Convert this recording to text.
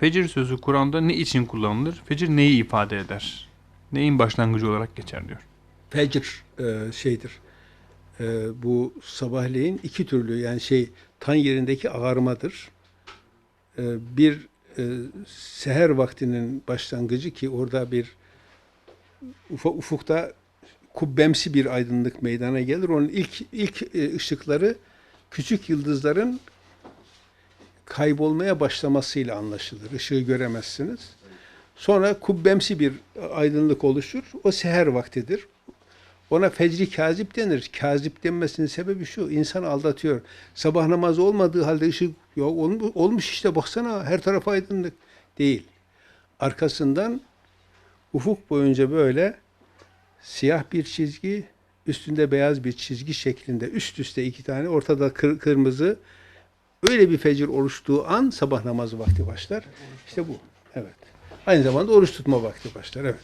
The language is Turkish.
Fecir sözü Kur'an'da ne için kullanılır? Fecir neyi ifade eder? Neyin başlangıcı olarak geçer diyor. Fecr e, şeydir. E, bu sabahleyin iki türlü yani şey tan yerindeki ağarmadır. E, bir e, seher vaktinin başlangıcı ki orada bir ufa, ufukta kubbemsi bir aydınlık meydana gelir. Onun ilk ilk e, ışıkları küçük yıldızların kaybolmaya başlamasıyla anlaşılır. Işığı göremezsiniz. Sonra kubbemsi bir aydınlık oluşur. O seher vaktidir. Ona fecri kazip denir. Kazip denmesinin sebebi şu. insan aldatıyor. Sabah namazı olmadığı halde ışık yok. ol- Olmuş işte baksana her taraf aydınlık. Değil. Arkasından ufuk boyunca böyle siyah bir çizgi, üstünde beyaz bir çizgi şeklinde üst üste iki tane, ortada kır- kırmızı öyle bir fecir oluştuğu an sabah namazı vakti başlar. İşte bu. Evet. Aynı zamanda oruç tutma vakti başlar. Evet.